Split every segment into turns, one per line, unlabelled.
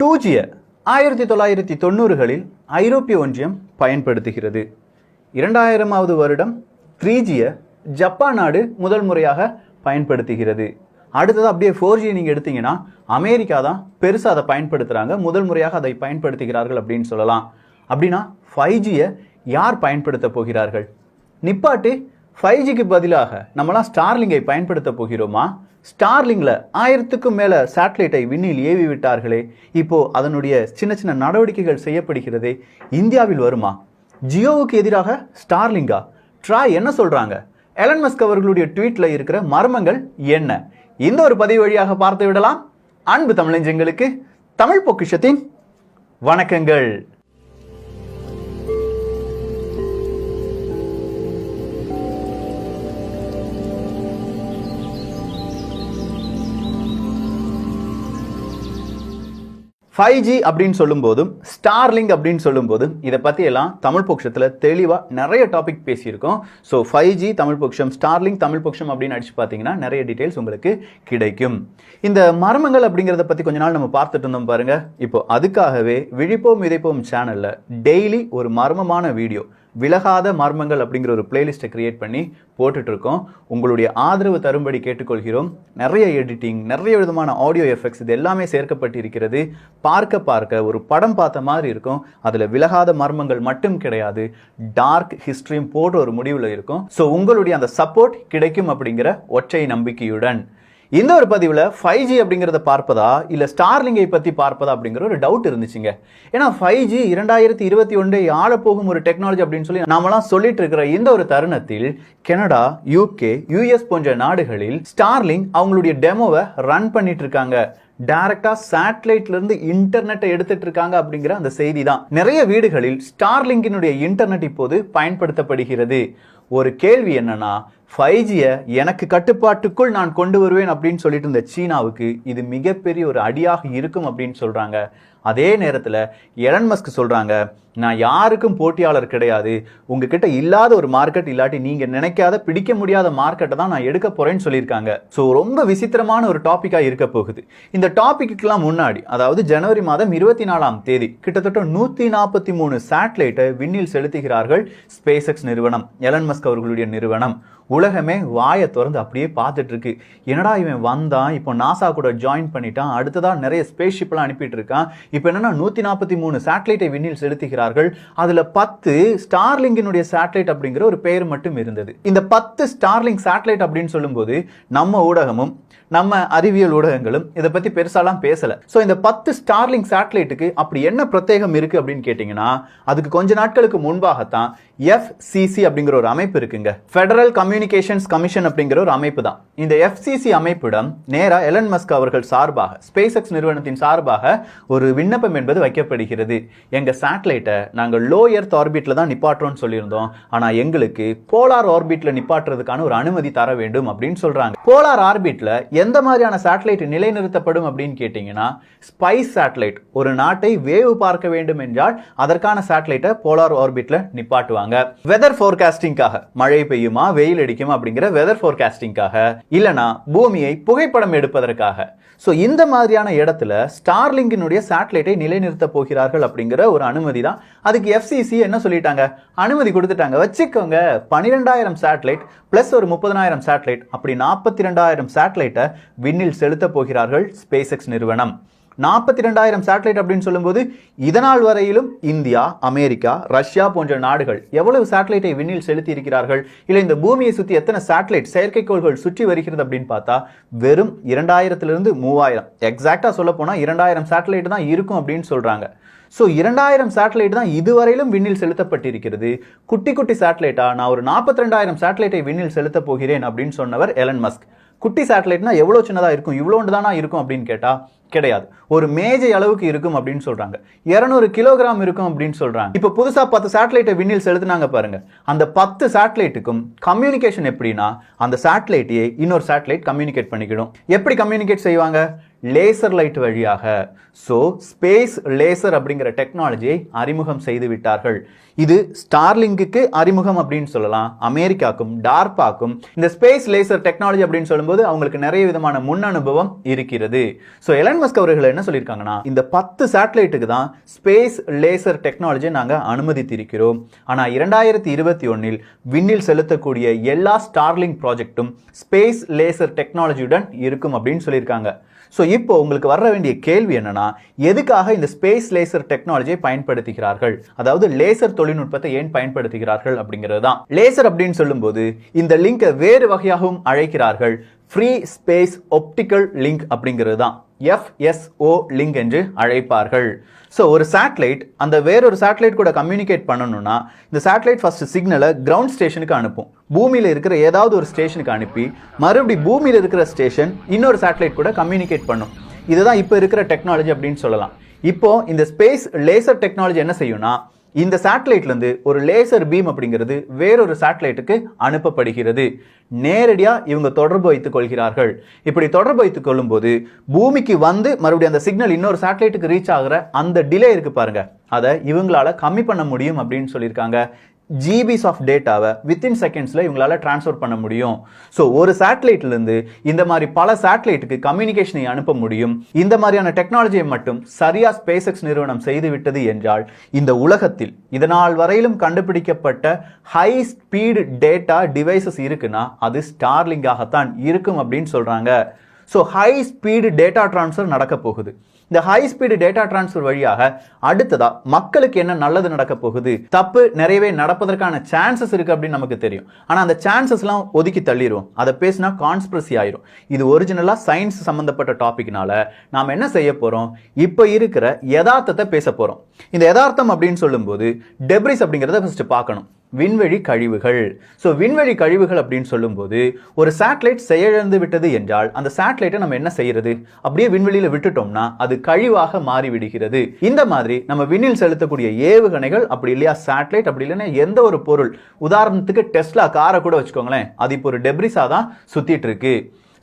Two ஜியை ஆயிரத்தி தொள்ளாயிரத்தி தொண்ணூறுகளில் ஐரோப்பிய ஒன்றியம் பயன்படுத்துகிறது. இரண்டாயிரமாவது வருடம் த்ரீ ஜியை ஜப்பான் நாடு முதல் முறையாக பயன்படுத்துகிறது. அடுத்தது அப்படியே ஃபோர் ஜி நீங்கள் எடுத்தீங்கன்னா அமெரிக்கா தான் பெருசாக அதை பயன்படுத்துகிறாங்க முதல் முறையாக அதை பயன்படுத்துகிறார்கள் அப்படின்னு சொல்லலாம். அப்படின்னா ஃபைவ் ஜியை யார் பயன்படுத்த போகிறார்கள்? நிப்பாட்டு ஃபைவ் ஜிக்கு பதிலாக நம்மளாம் ஸ்டார்லிங்கை பயன்படுத்த போகிறோமா? ஸ்டார்லிங்கில் ஆயிரத்துக்கும் மேலே சேட்டலைட்டை விண்ணில் ஏவி விட்டார்களே. இப்போது அதனுடைய சின்ன சின்ன நடவடிக்கைகள் செய்யப்படுகிறதே இந்தியாவில் வருமா? ஜியோவுக்கு எதிராக ஸ்டார்லிங்கா? ட்ராய் என்ன சொல்கிறாங்க எலன் மஸ்க் அவர்களுடைய ட்வீட்டில் இருக்கிற மர்மங்கள் என்ன? இந்த ஒரு பதிவு வழியாக பார்த்து விடலாம் அன்பு தமிழஞ்சங்களுக்கு தமிழ் பொக்கிஷத்தின் வணக்கங்கள். ஃபைவ் ஜி அப்படின்னு சொல்லும்போதும் ஸ்டார்லிங்க் அப்படின்னு சொல்லும்போதும் இதை பற்றி எல்லாம் தமிழ் பட்சத்தில் தெளிவாக நிறைய டாபிக் பேசியிருக்கோம். ஸோ ஃபைவ் ஜி தமிழ் பட்சம் ஸ்டார்லிங்க் தமிழ் பட்சம் அப்படின்னு அடிச்சு பார்த்தீங்கன்னா நிறைய டீட்டெயில்ஸ் உங்களுக்கு கிடைக்கும். இந்த மர்மங்கள் அப்படிங்கிறத பற்றி கொஞ்ச நாள் நம்ம பார்த்துட்டு இருந்தோம் பாருங்கள் இப்போ அதுக்காகவே விழிப்போம் விதைப்போம் சேனலில் டெய்லி ஒரு மர்மமான வீடியோ விலகாத மர்மங்கள் அப்படிங்கிற ஒரு பிளேலிஸ்ட்டை கிரியேட் பண்ணி போட்டுட்ருக்கோம். உங்களுடைய ஆதரவு தரும்படி கேட்டுக்கொள்கிறோம். நிறைய எடிட்டிங் நிறைய விதமான ஆடியோ எஃபெக்ட்ஸ் இது எல்லாமே சேர்க்கப்பட்டிருக்கிறது. பார்க்க பார்க்க ஒரு படம் பார்த்த மாதிரி இருக்கும். அதில் விலகாத மர்மங்கள் மட்டும் கிடையாது. டார்க் ஹிஸ்ட்ரியும் போட்டு ஒரு முடிவில் இருக்கும். ஸோ உங்களுடைய அந்த சப்போர்ட் கிடைக்கும் அப்படிங்கிற ஒற்றை நம்பிக்கையுடன். இந்த ஒரு பதிவில் ஃபைவ் ஜி அப்படிங்கிறத பார்ப்பதா இல்லை ஸ்டார்லிங்கை பற்றி பார்ப்பதா அப்படிங்கிற ஒரு டவுட் இருந்துச்சுங்க. ஏன்னா ஃபைவ் ஜி இரண்டாயிரத்தி இருபத்தி ஒன்றை ஆளப்போகும் ஒரு டெக்னாலஜி அப்படின்னு சொல்லி நாமெல்லாம் சொல்லிட்டு இருக்கிற இந்த ஒரு தருணத்தில் கனடா யூகே யூஎஸ் போன்ற நாடுகளில் ஸ்டார்லிங் அவங்களுடைய டெமோவை ரன் பண்ணிட்டு இருக்காங்க. டைரக்டா சேட்டலைட்ல இருந்து இன்டர்நெட்டை எடுத்துட்டு இருக்காங்க அப்படிங்கிற அந்த செய்தி தான் நிறைய வீடுகளில் ஸ்டார்லிங்கினுடைய இன்டர்நெட் இப்போது பயன்படுத்தப்படுகிறது. ஒரு கேள்வி என்னன்னா ஃபைவ் ஜியை எனக்கு கட்டுப்பாட்டுக்குள் நான் கொண்டு வருவேன் அப்படின்னு சொல்லிட்டு இருந்த சீனாவுக்கு இது மிகப்பெரிய ஒரு அடியாக இருக்கும் அப்படின்னு சொல்கிறாங்க அதே நேரத்தில் எலன் மஸ்க் சொல்கிறாங்க நான் யாருக்கும் போட்டியாளர் கிடையாது. உங்ககிட்ட இல்லாத ஒரு மார்க்கெட் இல்லாட்டி நீங்கள் நினைக்காத பிடிக்க முடியாத மார்க்கெட்டை தான் நான் எடுக்க போகிறேன்னு சொல்லியிருக்காங்க. ஸோ ரொம்ப விசித்திரமான ஒரு டாப்பிக்காக இருக்க போகுது. இந்த டாப்பிக்குலாம் முன்னாடி அதாவது ஜனவரி மாதம் இருபத்தி நாலாம் தேதி கிட்டத்தட்ட நூற்றி நாற்பத்தி மூணு சேட்டலைட்டை விண்ணில் செலுத்துகிறார்கள் ஸ்பேஸ் எக்ஸ் நிறுவனம் எலன் மஸ்க் அவர்களுடைய நிறுவனம். உலகமே வாயை திறந்து அப்படியே பார்த்துட்டு இருக்கு என்னடா இவன் வந்தான்? இப்போ நாசா கூட ஜாயின் பண்ணிட்டான். அடுத்ததாக நிறைய ஸ்பேஸ் ஷிப்லாம் அனுப்பிட்டு இருக்கான் இப்போ என்னன்னா நூற்றி நாற்பத்தி மூணு சேட்டலைட்டை விண்ணில் செலுத்துகிறார்கள். அதில் பத்து ஸ்டார்லிங்கினுடைய சேட்டலைட் அப்படிங்கிற ஒரு பெயர் மட்டும் இருந்தது. இந்த பத்து ஸ்டார்லிங் சேட்டலைட் அப்படின்னு சொல்லும்போது நம்ம ஊடகமும் நம்ம அறிவியல் ஊடகங்களும் இதை பற்றி பெருசாலாம் பேசலை. ஸோ இந்த பத்து ஸ்டார்லிங் சேட்டலைட்டுக்கு அப்படி என்ன பிரத்யேகம் இருக்கு அப்படின்னு கேட்டிங்கன்னா அதுக்கு கொஞ்ச நாட்களுக்கு முன்பாகத்தான் எஃப்சிசி அப்படிங்கிற ஒரு அமைப்பு இருக்குங்க. ஃபெடரல் கம்யூனிகேஷன்ஸ் கமிஷன் அப்படிங்கிற ஒரு அமைப்பு தான். இந்த எஃப்சிசி அமைப்பிடம் நேராக எலன் மஸ்க் அவர்கள் சார்பாக ஸ்பேஸ் எக்ஸ் நிறுவனத்தின் சார்பாக ஒரு விண்ணப்பம் என்பது வைக்கப்படுகிறது. எங்கள் சேட்டலைட்டை நாங்கள் லோ எர்த் ஆர்பிட்டில் தான் நிப்பாட்டுறோம்னு சொல்லியிருந்தோம். ஆனால் எங்களுக்கு போலார் ஆர்பிட்டில் நிப்பாட்டுறதுக்கான ஒரு அனுமதி தர வேண்டும் அப்படின்னு சொல்கிறாங்க போலார் ஆர்பிட்டில் எந்த மாதிரியான சேட்டலைட் நிலைநிறுத்தப்படும் அப்படின்னு கேட்டிங்கன்னா ஸ்பைஸ் சேட்டலைட் ஒரு நாட்டை வேவு பார்க்க வேண்டும் என்றால் அதற்கான சேட்டலைட்டை போலார் ஆர்பிட்ல நிப்பாட்டுவாங்க. வெதர் ஃபோர்காஸ்டிங்காக மழை பெய்யுமா வெயில் அடிக்குமா அப்படிங்கிற வெதர் ஃபோர்காஸ்டிங்காக இல்லைனா பூமியை புகைப்படம் எடுப்பதற்காக. ஸோ இந்த மாதிரியான இடத்துல ஸ்டார்லிங்கினுடைய சேட்டலைட்டை நிலைநிறுத்த போகிறார்கள் அப்படிங்கிற ஒரு அனுமதி தான். அதுக்கு எஃப்சிசி என்ன சொல்லிட்டாங்க? அனுமதி கொடுத்துட்டாங்க. வச்சுக்கோங்க பன்னிரெண்டாயிரம் சேட்டலைட் பிளஸ் ஒரு முப்பதனாயிரம் சேட்டலைட் அப்படி நாற்பத்தி ரெண்டாயிரம் சேட்டலைட்டை விண்ணில் செலுத்தப் போகிறார்கள் ஸ்பேஸ் எக்ஸ் நிறுவனம். நாற்பத்தி ரெண்டாயிரம் சேட்டலைட் அப்படின்னு சொல்லும்போது இதனால் வரையிலும் இந்தியா அமெரிக்கா ரஷ்யா போன்ற நாடுகள் எவ்வளவு சேட்டலைட்டை விண்ணில் செலுத்தி இருக்கிறார்கள் இல்லை இந்த பூமியை சுற்றி எத்தனை சேட்டலைட் செயற்கைக்கோள்கள் சுற்றி வருகிறது அப்படின்னு பார்த்தா வெறும் இரண்டாயிரத்திலிருந்து மூவாயிரம். எக்ஸாக்டாக சொல்ல போனால் இரண்டாயிரம் சேட்டலைட் தான் இருக்கும் அப்படின்னு சொல்றாங்க. ஸோ இரண்டாயிரம் சேட்டலைட் தான் இதுவரையிலும் விண்ணில் செலுத்தப்பட்டிருக்கிறது. குட்டி குட்டி சேட்டலைட்டா நான் ஒரு நாற்பத்தி ரெண்டாயிரம் சேட்டலைட்டை விண்ணில் செலுத்த போகிறேன் அப்படின்னு சொன்னவர் எலன் மஸ்க் குட்டி சேட்டலைட்னா எவ்வளோ சின்னதாக இருக்கும்? இவ்வளோண்டு தானா இருக்கும் அப்படின்னு கேட்டால் கிடையாது. ஒரு மேஜை அளவுக்கு இருக்கும் அப்படின்னு சொல்கிறாங்க இரநூறு கிலோகிராம் இருக்கும் அப்படின்னு சொல்கிறாங்க இப்போ புதுசாக பத்து சேட்டலைட்டை விண்ணில் செலுத்துனாங்க பாருங்கள் அந்த பத்து சேட்டலைட்டுக்கும் கம்யூனிகேஷன் எப்படின்னா அந்த சேட்டலைட்டையே இன்னொரு சேட்டலைட் கம்யூனிகேட் பண்ணிக்கிடும். எப்படி கம்யூனிகேட் செய்வாங்க? லேசர் லைட் வழியாக. ஸோ ஸ்பேஸ் லேசர் அப்படிங்கிற டெக்னாலஜியை அறிமுகம் செய்து விட்டார்கள். இது ஸ்டார்லிங்குக்கு அறிமுகம் அப்படின்னு சொல்லலாம். அமெரிக்காக்கும் டார்பாக்கும் இந்த ஸ்பேஸ் லேசர் டெக்னாலஜி அப்படின்னு சொல்லும்போது அவங்களுக்கு நிறைய விதமான முன் அனுபவம் இருக்கிறது. ஸோ எலன் மஸ்க் அவர்கள் என்ன சொல்லியிருக்காங்கன்னா இந்த பத்து சேட்டலைட்டுக்கு தான் ஸ்பேஸ் லேசர் டெக்னாலஜியை நாங்கள் அனுமதித்திருக்கிறோம். ஆனால் இரண்டாயிரத்தி இருபத்தி ஒன்னில் விண்ணில் செலுத்தக்கூடிய எல்லா ஸ்டார்லிங் ப்ராஜெக்ட்டும் ஸ்பேஸ் லேசர் டெக்னாலஜியுடன் இருக்கும் அப்படின்னு சொல்லியிருக்காங்க. ஸோ இப்போ உங்களுக்கு வர வேண்டிய கேள்வி என்னன்னா எதுக்காக இந்த ஸ்பேஸ் லேசர் டெக்னாலஜியை பயன்படுத்துகிறார்கள்? அதாவது லேசர் தொழில்நுட்பத்தை ஏன் பயன்படுத்துகிறார்கள் அப்படிங்கிறது தான் லேசர் அப்படின்னு சொல்லும்போது இந்த லிங்கை வேறு வகையாகவும் அழைக்கிறார்கள். ஃப்ரீ ஸ்பேஸ் ஒப்டிக்கல் லிங்க் அப்படிங்கிறது தான் எஃப்எஸ்ஓ லிங்க் என்று அழைப்பார்கள். ஸோ ஒரு சேட்டலைட் அந்த வேறொரு சேட்டலைட் கூட கம்யூனிகேட் பண்ணணும்னா இந்த சேட்டலைட் ஃபர்ஸ்ட் சிக்னலை கிரவுண்ட் ஸ்டேஷனுக்கு அனுப்பும். பூமியில் இருக்கிற ஏதாவது ஒரு ஸ்டேஷனுக்கு அனுப்பி மறுபடி பூமியில் இருக்கிற ஸ்டேஷன் இன்னொரு சேட்டலைட் கூட கம்யூனிகேட் பண்ணும். இதுதான் இப்போ இருக்கிற டெக்னாலஜி அப்படின்னு சொல்லலாம். இப்போ இந்த ஸ்பேஸ் லேசர் டெக்னாலஜி என்ன செய்யும்னா இந்த சேட்டலைட்லேருந்து ஒரு லேசர் பீம் அப்படிங்கிறது வேறொரு சேட்டலைட்டுக்கு அனுப்பப்படுகிறது. நேரடியாக இவங்க தொடர்பு வைத்துக் கொள்கிறார்கள். இப்படி தொடர்பு வைத்துக் கொள்ளும்போது பூமிக்கு வந்து மறுபடியும் அந்த சிக்னல் இன்னொரு சேட்டலைட்டுக்கு ரீச் ஆகிற அந்த டிலே இருக்கு பாருங்க. அதை இவங்களால கம்மி பண்ண முடியும் அப்படின்னு சொல்லியிருக்காங்க. ஜிபிஸ் ஆஃப் டேட்டாவை வித்தின் செகண்ட்ஸில் இவங்களால் ட்ரான்ஸ்ஃபர் பண்ண முடியும். ஸோ ஒரு சேட்டலைட்லேருந்து இந்த மாதிரி பல சேட்டலைட்டுக்கு கம்யூனிகேஷனை அனுப்ப முடியும். இந்த மாதிரியான டெக்னாலஜியை மட்டும் சரியா ஸ்பேஸ் எக்ஸ் நிறுவனம் செய்துவிட்டது என்றால் இந்த உலகத்தில் இதனால் வரையிலும் கண்டுபிடிக்கப்பட்ட ஹை ஸ்பீடு டேட்டா டிவைசஸ் இருக்குன்னா அது ஸ்டார்லிங்காகத்தான் இருக்கும் அப்படின்னு சொல்கிறாங்க so high speed data transfer நடக்க போகுது. இந்த ஹை ஸ்பீடு டேட்டா ட்ரான்ஸ்ஃபர் வழியாக அடுத்ததா மக்களுக்கு என்ன நல்லது நடக்க போகுது? தப்பு நிறையவே நடப்பதற்கான சான்சஸ் இருக்கு அப்படின்னு நமக்கு தெரியும். ஆனா அந்த சான்சஸ்லாம் ஒதுக்கி தள்ளிரும். அதை பேசினா கான்ஸ்பிரசி ஆயிரும். இது ஒரிஜினலா சயின்ஸ் சம்பந்தப்பட்ட டாபிக்னால நாம் என்ன செய்ய போறோம்? இப்போ இருக்கிற யதார்த்தத்தை பேச போறோம். இந்த யதார்த்தம் அப்படின்னு சொல்லும்போது டெப்ரிஸ் அப்படிங்கிறத ஃபர்ஸ்ட் பார்க்கணும். விண்வெளி கழிவுகள். ஸோ விண்வெளி கழிவுகள் அப்படின்னு சொல்லும்போது ஒரு சேட்டலைட் செயலிழந்து விட்டது என்றால் அந்த சேட்டலைட்டை நம்ம என்ன செய்யறது? அப்படியே விண்வெளியில் விட்டுட்டோம்னா அது கழிவாக மாறிவிடுகிறது. இந்த மாதிரி நம்ம விண்ணில் செலுத்தக்கூடிய ஏவுகணைகள் அப்படி இல்லையா? சேட்டலைட் அப்படி இல்லைன்னா எந்த ஒரு பொருள்? உதாரணத்துக்கு டெஸ்லா காரை கூட வச்சுக்கோங்களேன். அது இப்போ ஒரு டெப்ரிஸாக தான் சுற்றிட்டு இருக்கு.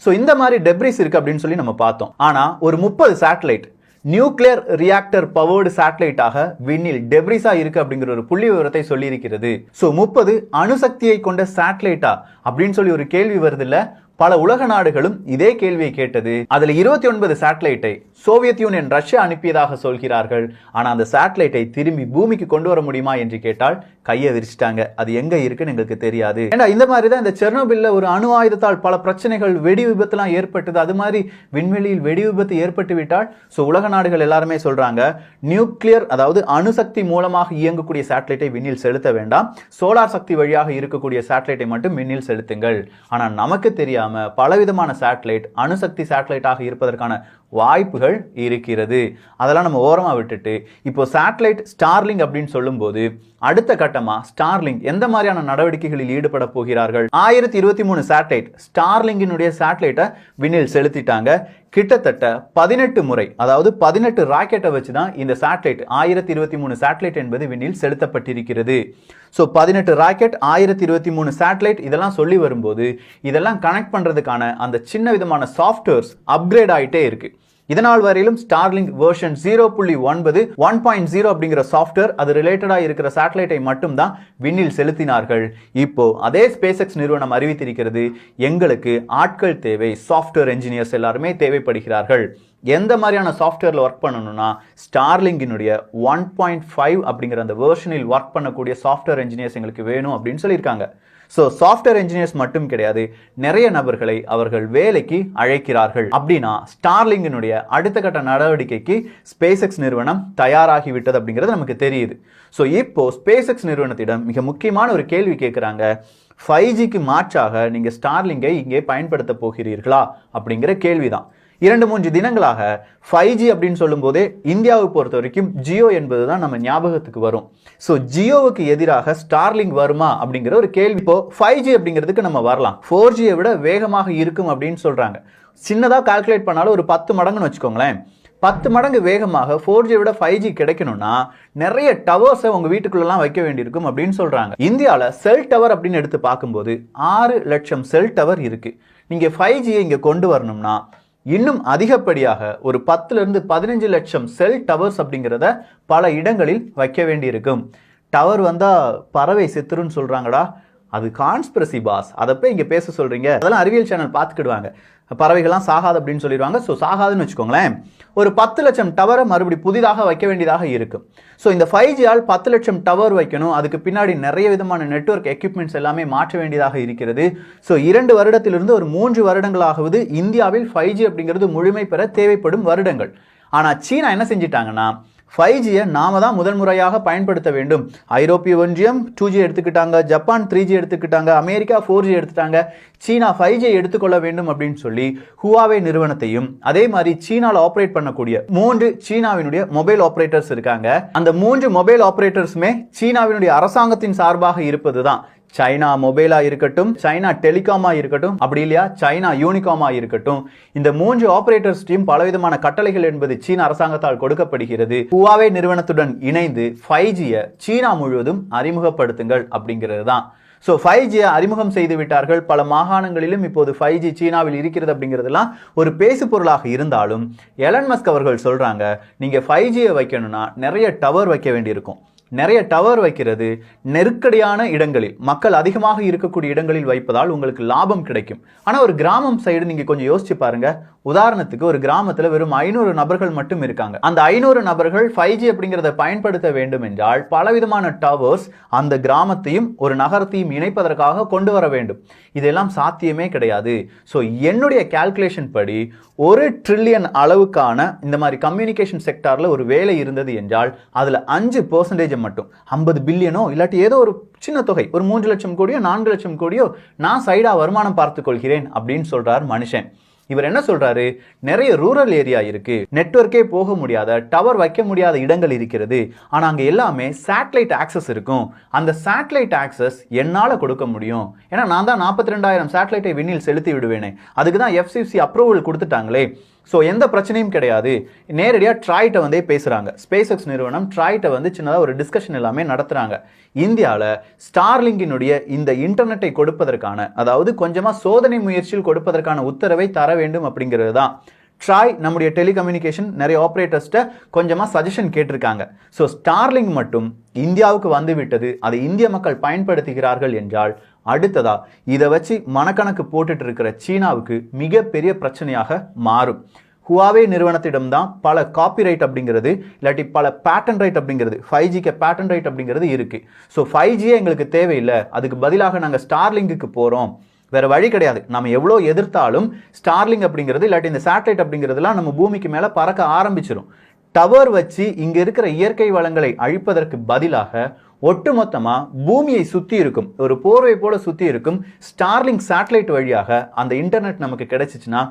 ஸோ இந்த மாதிரி டெப்ரிஸ் இருக்கு அப்படின்னு சொல்லி நம்ம பார்த்தோம். ஆனால் ஒரு முப்பது சேட்டலைட் நியூக்ளியர் ரியாக்டர் பவர்டு சேட்டலைட்டாக விண்ணில் டெப்ரிஸா இருக்கு அப்படிங்கிற ஒரு புள்ளி விவரத்தை சொல்லியிருக்கிறது. ஸோ முப்பது அணுசக்தியை கொண்ட சேட்டலைட்டா அப்படின்னு சொல்லி ஒரு கேள்வி வருது இல்ல பல உலக நாடுகளும் இதே கேள்வியை கேட்டது. அதுல இருபத்தி ஒன்பது சேட்டலைட்டை சோவியத் யூனியன் ரஷ்யா அனுப்பியதாக சொல்கிறார்கள். ஆனால் அந்த சேட்டலைட்டை திரும்பி பூமிக்கு கொண்டு வர முடியுமா என்று கேட்டால் கையை விரிச்சிட்டாங்க. அது எங்கே இருக்குன்னு எங்களுக்கு தெரியாது. ஏன்னா இந்த மாதிரி தான் இந்த செர்னோபில்ல ஒரு அணு ஆயுதத்தால் பல பிரச்சனைகள் வெடி விபத்துலாம் ஏற்பட்டது. அது மாதிரி விண்வெளியில் வெடி விபத்து ஏற்பட்டு விட்டால் ஸோ உலக நாடுகள் எல்லாருமே சொல்கிறாங்க நியூக்ளியர் அதாவது அணுசக்தி மூலமாக இயங்கக்கூடிய சேட்டலைட்டை விண்ணில் செலுத்த வேண்டாம். சோலார் சக்தி வழியாக இருக்கக்கூடிய சேட்டலைட்டை மட்டும் விண்ணில் செலுத்துங்கள். ஆனால் நமக்கு தெரியாமல் பலவிதமான சேட்டலைட் அணுசக்தி சேட்டலைட்டாக இருப்பதற்கான வாய்ப்புகள் இருக்கிறது. அதெல்லாம் நம்ம ஓரமாக விட்டுட்டு இப்போ சேட்டலைட் ஸ்டார்லிங் அப்படின்னு சொல்லும்போது அடுத்த கட்டமாக ஸ்டார்லிங் எந்த மாதிரியான நடவடிக்கைகளில் ஈடுபட போகிறார்கள்? ஆயிரத்தி இருபத்தி மூணு சேட்டலைட் ஸ்டார்லிங்கினுடைய சேட்டலைட்டை விண்ணில் செலுத்திட்டாங்க. கிட்டத்தட்ட பதினெட்டு முறை அதாவது பதினெட்டு ராக்கெட்டை வச்சு தான் இந்த சேட்டலைட் ஆயிரத்தி இருபத்தி மூணு சேட்டலைட் என்பது விண்ணில் செலுத்தப்பட்டிருக்கிறது. ஸோ பதினெட்டு ராக்கெட் ஆயிரத்தி இருபத்தி மூணு சேட்டலைட் இதெல்லாம் சொல்லி வரும்போது இதெல்லாம் கனெக்ட் பண்ணுறதுக்கான அந்த சின்ன விதமான சாஃப்ட்வேர்ஸ் அப்கிரேட் ஆகிட்டே இருக்குது இதனால் வரையிலும் ஸ்டார்லிங்க் வேர்ஷன் ஜீரோ புள்ளி ஒன்பது ஒன் பாயிண்ட் ஜீரோ அப்படிங்கிற சாஃப்ட்வேர் அது ரிலேட்டடாக இருக்கிற சேட்டலைட்டை மட்டும்தான் விண்ணில் செலுத்தினார்கள். இப்போ அதே ஸ்பேஸ் எக்ஸ் நிறுவனம் அறிவித்திருக்கிறது எங்களுக்கு ஆட்கள் தேவை சாஃப்ட்வேர் என்ஜினியர்ஸ் எல்லாருமே தேவைப்படுகிறார்கள். எந்த மாதிரியான சாஃப்ட்வேரில் ஒர்க் பண்ணணும்னா ஸ்டார்லிங்கினுடைய ஒன் பாயிண்ட் ஃபைவ் அப்படிங்கிற அந்த வெர்ஷனில் ஒர்க் பண்ணக்கூடிய சாஃப்ட்வேர் என்ஜினியர்ஸ் எங்களுக்கு வேணும் அப்படின்னு சொல்லியிருக்காங்க. ஸோ சாஃப்ட்வேர் இன்ஜினியர்ஸ் மட்டும் கிடையாது நிறைய நபர்களை அவர்கள் வேலைக்கு அழைக்கிறார்கள். அப்படின்னா ஸ்டார்லிங்கினுடைய அடுத்த கட்ட நடவடிக்கைக்கு ஸ்பேஸ் எக்ஸ் நிறுவனம் தயாராகி விட்டது அப்படிங்கிறது நமக்கு தெரியுது. ஸோ இப்போ ஸ்பேஸ் எக்ஸ் நிறுவனத்திடம் மிக முக்கியமான ஒரு கேள்வி கேட்குறாங்க. ஃபைவ் ஜிக்கு மாற்றாக நீங்கள் ஸ்டார்லிங்கை இங்கே பயன்படுத்த போகிறீர்களா அப்படிங்கிற கேள்விதான். இரண்டு மூன்று தினங்களாக ஃபைவ் ஜி அப்படின்னு சொல்லும்போதே இந்தியாவை பொறுத்த வரைக்கும் ஜியோ என்பது தான் நம்ம ஞாபகத்துக்கு வரும். ஸோ ஜியோவுக்கு எதிராக ஸ்டார்லிங் வருமா அப்படிங்கிற ஒரு கேள்வி. இப்போ ஃபைவ் ஜி அப்படிங்கிறதுக்கு நம்ம வரலாம். ஃபோர் ஜியை விட வேகமாக இருக்கும் அப்படின்னு சொல்றாங்க. சின்னதாக கால்குலேட் பண்ணாலும் ஒரு பத்து மடங்குன்னு வச்சுக்கோங்களேன். பத்து மடங்கு வேகமாக ஃபோர் ஜியை விட ஃபைவ் ஜி கிடைக்கணும்னா நிறைய டவர்ஸை உங்கள் வீட்டுக்குள்ளெல்லாம் வைக்க வேண்டியிருக்கும் அப்படின்னு சொல்கிறாங்க இந்தியாவில் செல் டவர் அப்படின்னு எடுத்து பார்க்கும்போது ஆறு லட்சம் செல் டவர் இருக்குது நீங்கள் ஃபைவ் ஜியை இங்கே கொண்டு வரணும்னா இன்னும் அதிகப்படியாக ஒரு பத்துலேருந்து பதினஞ்சு லட்சம் செல் டவர்ஸ் அப்படிங்கிறத பல இடங்களில் வைக்க வேண்டியிருக்கும். டவர் வந்தால் பறவை செத்துருன்னு சொல்கிறாங்கடா அது கான்ஸ்பிரசி பாஸ் அதை போய் இங்கே பேச சொல்கிறீங்க அதெல்லாம் அறிவியல் சேனல் பார்த்துக்கிடுவாங்க. பறவைகள்லாம் சாகாது அப்படின்னு சொல்லிடுவாங்க. ஸோ சாகாதுன்னு வச்சுக்கோங்களேன். ஒரு பத்து லட்சம் டவரை மறுபடி புதிதாக வைக்க வேண்டியதாக இருக்கும் ஸோ இந்த ஃபைவ் ஜியால் பத்து லட்சம் டவர் வைக்கணும். அதுக்கு பின்னாடி நிறைய விதமான நெட்வொர்க் எக்யூப்மெண்ட்ஸ் எல்லாமே மாற்ற வேண்டியதாக இருக்கிறது. ஸோ இரண்டு வருடத்திலிருந்து ஒரு மூன்று வருடங்களாகவது இந்தியாவில் ஃபைவ் ஜி அப்படிங்கிறது முழுமை பெற தேவைப்படும் வருடங்கள். ஆனால் சீனா என்ன செஞ்சிட்டாங்கன்னா ஃபைவ் ஜியை நாம தான் முதல் முறையாக பயன்படுத்த வேண்டும். ஐரோப்பிய ஒன்றியம் டூ ஜி எடுத்துக்கிட்டாங்க ஜப்பான் த்ரீ ஜி எடுத்துக்கிட்டாங்க அமெரிக்கா ஃபோர் ஜி எடுத்துட்டாங்க சீனா ஃபைவ் ஜி எடுத்துக்கொள்ள வேண்டும் அப்படின்னு சொல்லி ஹுவாவே நிறுவனத்தையும் அதே மாதிரி சீனாவில் ஆப்ரேட் பண்ணக்கூடிய மூன்று சீனாவினுடைய மொபைல் ஆப்ரேட்டர்ஸ் இருக்காங்க. அந்த மூன்று மொபைல் ஆப்ரேட்டர்ஸுமே சீனாவினுடைய அரசாங்கத்தின் சார்பாக இருப்பது தான் சைனா மொபைலா இருக்கட்டும் சைனா டெலிகாமா இருக்கட்டும் அப்படி இல்லையா? சைனா யூனிகாமா இருக்கட்டும். இந்த மூன்று ஆபரேட்டர்ஸ் டீம் பலவிதமான கட்டளைகள் என்பது சீன அரசாங்கத்தால் கொடுக்கப்படுகிறது. ஹுவாவே நிறுவனத்துடன் இணைந்து ஃபைவ் ஜியை சீனா முழுவதும் அறிமுகப்படுத்துங்கள் அப்படிங்கிறது தான். ஸோ ஃபைவ் ஜியை அறிமுகம் செய்து விட்டார்கள். பல மாகாணங்களிலும் இப்போது ஃபைவ் ஜி சீனாவில் இருக்கிறது அப்படிங்கிறதெல்லாம் ஒரு பேசு பொருளாக இருந்தாலும் எலன் மஸ்க் அவர்கள் சொல்கிறாங்க நீங்கள் ஃபைவ் ஜியை வைக்கணும்னா நிறைய டவர் வைக்க வேண்டியிருக்கும். நிறைய டவர் வைக்கிறது நெருக்கடியான இடங்களில். மக்கள் அதிகமாக இருக்கக்கூடிய இடங்களில் வைப்பதால் உங்களுக்கு லாபம் கிடைக்கும். ஆனால் ஒரு கிராமம் சைடு நீங்கள் கொஞ்சம் யோசிச்சு பாருங்க. உதாரணத்துக்கு ஒரு கிராமத்தில் வெறும் ஐநூறு நபர்கள் மட்டும் இருக்காங்க. அந்த ஐநூறு நபர்கள் ஃபைவ் ஜி அப்படிங்கிறத பயன்படுத்த வேண்டும் என்றால் பலவிதமான டவர்ஸ் அந்த கிராமத்தையும் ஒரு நகரத்தையும் இணைப்பதற்காக கொண்டு வர வேண்டும். இதெல்லாம் சாத்தியமே கிடையாது. ஸோ என்னுடைய கால்குலேஷன் படி ஒரு ட்ரில்லியன் அளவுக்கான இந்த மாதிரி கம்யூனிகேஷன் செக்டாரில் ஒரு வேலை இருந்தது என்றால் அதில் அஞ்சு பர்சன்டேஜ் மட்டும் ஐம்பது பில்லியனோ இல்லாட்டி ஏதோ ஒரு சின்ன தொகை ஒரு மூன்று லட்சம் கோடியோ நான்கு லட்சம் கோடியோ நான் சைடாக வருமானம் பார்த்துக்கொள்கிறேன் அப்படின்னு சொல்கிறார் மனுஷன். இவர் என்ன சொல்றாரு? நிறைய ரூரல் ஏரியா இருக்கு. நெட்வொர்க்கே போக முடியாத டவர் வைக்க முடியாத இடங்கள் இருக்கிறது. ஆனா அங்க எல்லாமே சேட்டலைட் ஆக்சஸ் இருக்கும். அந்த சேட்டலைட் ஆக்சஸ் என்னால கொடுக்க முடியும்? ஏன்னா நான் தான் நாற்பத்தி ரெண்டாயிரம் சேட்டலைட்டை விண்ணில் செலுத்தி விடுவேனே. அதுக்கு தான் எஃப்சிசி அப்ரூவல் கொடுத்துட்டாங்களே. ஸோ எந்த பிரச்சனையும் கிடையாது. நேரடியாக ட்ராய்ட்டை வந்தே பேசுகிறாங்க ஸ்பேஸ் எக்ஸ் நிறுவனம் ட்ராய்ட்டை வந்து சின்னதாக ஒரு டிஸ்கஷன் எல்லாமே நடத்துகிறாங்க இந்தியாவில் ஸ்டார்லிங்கினுடைய இந்த இன்டர்நெட்டை கொடுப்பதற்கான அதாவது கொஞ்சமாக சோதனை முயற்சியில் கொடுப்பதற்கான உத்தரவை தர வேண்டும் அப்படிங்கிறது தான். ட்ராய் நம்முடைய டெலிகம்யூனிகேஷன் நிறைய ஆப்ரேட்டர்ஸ்ட்ட கொஞ்சமாக சஜஷன் கேட்டிருக்காங்க. ஸோ ஸ்டார்லிங் மட்டும் இந்தியாவுக்கு வந்து விட்டது. அதை இந்திய மக்கள் பயன்படுத்துகிறார்கள் என்றால் அடுத்ததா இதை வச்சு மனக்கணக்கு போட்டுட்டு இருக்கிற சீனாவுக்கு மிகப்பெரிய பிரச்சனையாக மாறும். ஹுவாவே நிறுவனத்திடம்தான் பல காப்பிரைட் அப்படிங்கிறது இல்லாட்டி பல பேட்டன் ரைட் அப்படிங்கிறது ஃபைவ் ஜிக்கு பேட்டன் ரைட் அப்படிங்கிறது இருக்குது ஸோ ஃபைவ் ஜியே எங்களுக்கு தேவையில்லை. அதுக்கு பதிலாக நாங்கள் ஸ்டார்லிங்குக்கு போகிறோம் வேறு வழி கிடையாது. நம்ம எவ்வளோ எதிர்த்தாலும் ஸ்டார்லிங் அப்படிங்கிறது இல்லாட்டி இந்த சேட்டலைட் அப்படிங்கிறதுலாம் நம்ம பூமிக்கு மேலே பறக்க ஆரம்பிச்சிடும் டவர் வச்சு இங்கே இருக்கிற இயற்கை வளங்களை அழிப்பதற்கு பதிலாக ஒட்டுமொத்தமாக பூமியை சுற்றி இருக்கும் ஒரு போர்வை போல சுற்றி இருக்கும் ஸ்டார்லிங் சேட்டலைட் வழியாக அந்த இன்டர்நெட் நமக்கு கிடைச்சிச்சுன்னா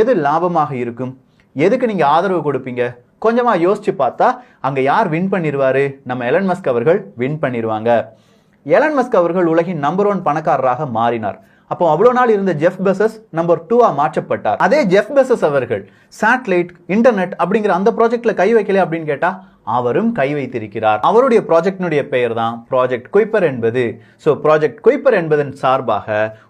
எது லாபமாக இருக்கும்? எதுக்கு நீங்கள் ஆதரவு கொடுப்பீங்க? கொஞ்சமாக யோசித்து பார்த்தா அங்கே யார் வின் பண்ணிடுவார் நம்ம எலன் மஸ்க் அவர்கள் வின் பண்ணிடுவாங்க எலன் மஸ்க் அவர்கள் உலகின் நம்பர் ஒன் பணக்காரராக மாறினார். அப்போ அவ்வளோ நாள் இருந்த ஜெஃப் பெசஸ் நம்பர் டூவாக மாற்றப்பட்டார். அதே ஜெஃப் பெசஸ் அவர்கள் சேட்டலைட் இன்டர்நெட் அப்படிங்கிற அந்த ப்ராஜெக்டில் கை வைக்கல அப்படின்னு கேட்டால் அவரும் கை வைத்திருக்கிறார். அவருடைய ப்ராஜெக்டினுடைய பெயர் தான் ப்ராஜெக்ட் குயிப்பர் என்பது. ஸோ ப்ராஜெக்ட் குய்பர் என்பதன் சார்பாக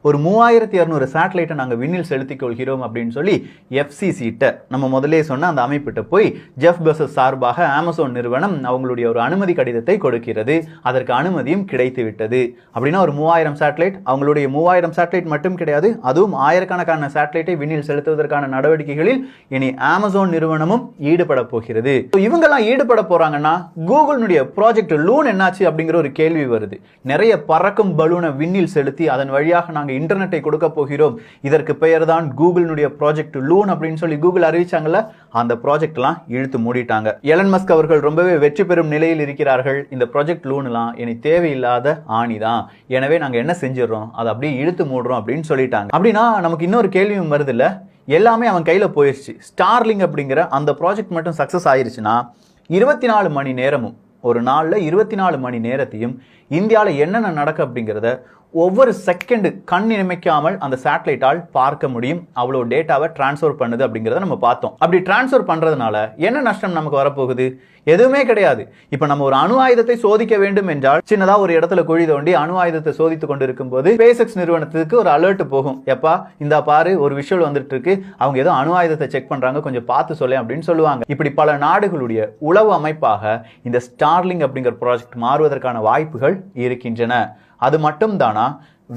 ஒரு மூவாயிரத்தி இரநூறு சேட்டலைட்டை நாங்கள் விண்ணில் செலுத்திக் கொள்கிறோம் அப்படின்னு சொல்லி எஃப்சிசிட்ட நம்ம முதலே சொன்ன அந்த அமைப்பிட்ட போய் ஜெஃப் பெசஸ் சார்பாக அமேசான் நிறுவனம் அவங்களுடைய ஒரு அனுமதி கடிதத்தை கொடுக்கிறது. அதற்கு அனுமதியும் கிடைத்து விட்டது. அப்படின்னா ஒரு மூவாயிரம் சேட்டலைட் அவங்களுடைய மூவாயிரம் சேட்டலைட் மட்டும் கிடையாது. அதுவும் ஆயிரக்கணக்கான சேட்டலைட்டை விண்ணில் செலுத்துவதற்கான நடவடிக்கைகளில் இனி அமேசான் நிறுவனமும் ஈடுபட போகிறது. இவங்கெல்லாம் ஈடுபட போறாங்கன்னா கூகுளினுடைய ப்ராஜெக்ட் லூன் என்னாச்சு அப்படிங்கிற ஒரு கேள்வி வருது. நிறைய பறக்கும் பலூனை விண்ணில் செலுத்தி அதன் வழியாக நாங்கள் இன்டர்நெட்டை கொடுக்க போகிறோம். இதற்கு பெயர் தான் கூகுளினுடைய ப்ராஜெக்ட் லூன் அப்படின்னு சொல்லி கூகுள் அறிவிச்சாங்கல்ல அந்த ப்ராஜெக்ட் எல்லாம் இழுத்து மூடிட்டாங்க. எலன் மஸ்க் அவர்கள் ரொம்பவே வெற்றி பெறும் நிலையில் இருக்கிறார்கள். இந்த ப்ராஜெக்ட் லூன்லாம் இனி தேவையில்லாத ஆணிதான். எனவே நாங்கள் என்ன செஞ்சிடறோம்? அதை அப்படியே இழுத்து மூடுறோம் அப்படின்னு சொல்லிட்டாங்க. அப்படின்னா நமக்கு இன்னொரு கேள்வியும் வருது எல்லாமே அவன் கையில் போயிடுச்சு ஸ்டார்லிங் அப்படிங்கிற அந்த ப்ராஜெக்ட் மட்டும் சக்ஸஸ் ஆயிருச்சுன்னா இருபத்தி நாலு மணி நேரமும் ஒரு நாளில் இருபத்தி நாலு மணி நேரத்தையும் இந்தியாவில் என்னென்ன நடக்கு அப்படிங்கிறத ஒவ்வொரு செகண்டு கண் இமைக்காமல் அந்த சேட்டலைட்டால் பார்க்க முடியும். அவ்வளோ டேட்டாவை டிரான்ஸ்ஃபர் பண்ணுது அப்படிங்கிறத நம்ம பார்த்தோம். அப்படி டிரான்ஸ்ஃபர் பண்ணுறதுனால என்ன நஷ்டம் நமக்கு வரப்போகுது? எதுவுமே கிடையாது. இப்போ நம்ம ஒரு அணு ஆயுதத்தை சோதிக்க வேண்டும் என்றால் சின்னதாக ஒரு இடத்துல குழி தோண்டி அணு ஆயுதத்தை சோதித்து கொண்டு இருக்கும்போது பேசக்ஸ் நிறுவனத்துக்கு ஒரு அலர்ட் போகும். எப்பா இந்த பாரு ஒரு விஷுவல் வந்துட்டு இருக்கு அவங்க ஏதோ அணு ஆயுதத்தை செக் பண்ணுறாங்க கொஞ்சம் பார்த்து சொல்ல அப்படின்னு சொல்லுவாங்க. இப்படி பல நாடுகளுடைய உளவு அமைப்பாக இந்த ஸ்டார்லிங் அப்படிங்கிற ப்ராஜெக்ட் மாறுவதற்கான வாய்ப்புகள் இருக்கின்றன. அது மட்டும் தானா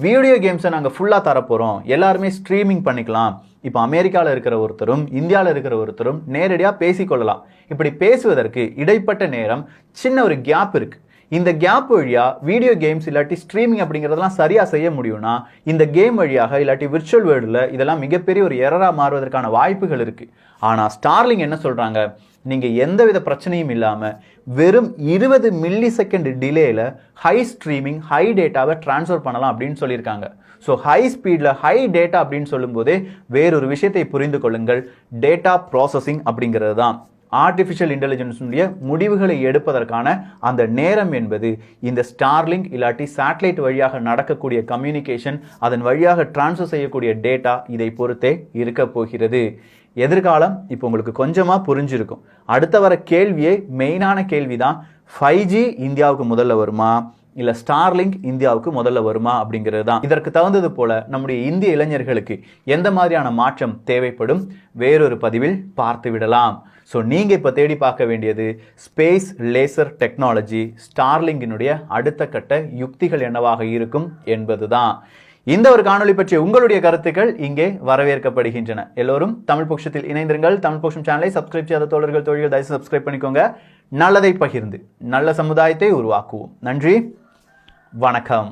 வீடியோ கேம்ஸை நாங்கள் ஃபுல்லாக தரப்போகிறோம் எல்லாருமே ஸ்ட்ரீமிங் பண்ணிக்கலாம். இப்போ அமெரிக்காவில் இருக்கிற ஒருத்தரும் இந்தியாவில் இருக்கிற ஒருத்தரும் நேரடியாக பேசிக்கொள்ளலாம். இப்படி பேசுவதற்கு இடைப்பட்ட நேரம் சின்ன ஒரு கேப் இருக்குது இந்த கேப் வழியாக வீடியோ கேம்ஸ் இல்லாட்டி ஸ்ட்ரீமிங் அப்படிங்கிறதெல்லாம் சரியாக செய்ய முடியும்னா இந்த கேம் வழியாக இல்லாட்டி விர்ச்சுவல் வேர்ல்டில் இதெல்லாம் மிகப்பெரிய ஒரு எரராக மாறுவதற்கான வாய்ப்புகள் இருக்குது ஆனால் ஸ்டார்லிங் என்ன சொல்கிறாங்க நீங்கள் எந்தவித பிரச்சனையும் இல்லாமல் வெறும் இருபது மில்லி செகண்ட் டிலேயில் ஹை ஸ்ட்ரீமிங் ஹை டேட்டாவை டிரான்ஸ்ஃபர் பண்ணலாம் அப்படின்னு சொல்லியிருக்காங்க. ஸோ ஹை ஸ்பீடில் ஹை டேட்டா அப்படின்னு சொல்லும்போதே வேறொரு விஷயத்தை புரிந்து கொள்ளுங்கள். டேட்டா ப்ராசஸிங் அப்படிங்கிறது தான். ஆர்டிஃபிஷியல் இன்டெலிஜென்ஸினுடைய முடிவுகளை எடுப்பதற்கான அந்த நேரம் என்பது இந்த ஸ்டார்லிங்க் இல்லாட்டி சேட்டலைட் வழியாக நடக்கக்கூடிய கம்யூனிகேஷன் அதன் வழியாக டிரான்ஸ்ஃபர் செய்யக்கூடிய டேட்டா இதை பொறுத்தே இருக்க போகிறது. எதிர்காலம் இப்போ உங்களுக்கு கொஞ்சமாக புரிஞ்சிருக்கும். அடுத்த வர கேள்வியே மெயினான கேள்வி தான் ஃபைவ் ஜி இந்தியாவுக்கு முதல்ல வருமா? இல்லை ஸ்டார்லிங்க் இந்தியாவுக்கு முதல்ல வருமா? அப்படிங்கிறது தான் இதற்கு தகுந்தது போல நம்முடைய இந்திய இளைஞர்களுக்கு எந்த மாதிரியான மாற்றம் தேவைப்படும்? வேறொரு பதிவில் பார்த்து விடலாம் ஸோ நீங்கள் இப்போ தேடி பார்க்க வேண்டியது ஸ்பேஸ் லேசர் டெக்னாலஜி ஸ்டார்லிங்கினுடைய அடுத்த கட்ட யுக்திகள் என்னவாக இருக்கும் என்பது தான் இந்த ஒரு காணொலி பற்றிய உங்களுடைய கருத்துக்கள் இங்கே வரவேற்கப்படுகின்றன. எல்லோரும் தமிழ் பட்சத்தில் இணைந்திருங்கள். தமிழ் பட்சம் சேனலை சப்ஸ்கிரைப் செய்யாத தோழர்கள் தோழிகள் தயவு சப்ஸ்கிரைப் பண்ணிக்கோங்க. நல்லதை பகிர்ந்து நல்ல சமுதாயத்தை உருவாக்குவோம். நன்றி. வணக்கம்.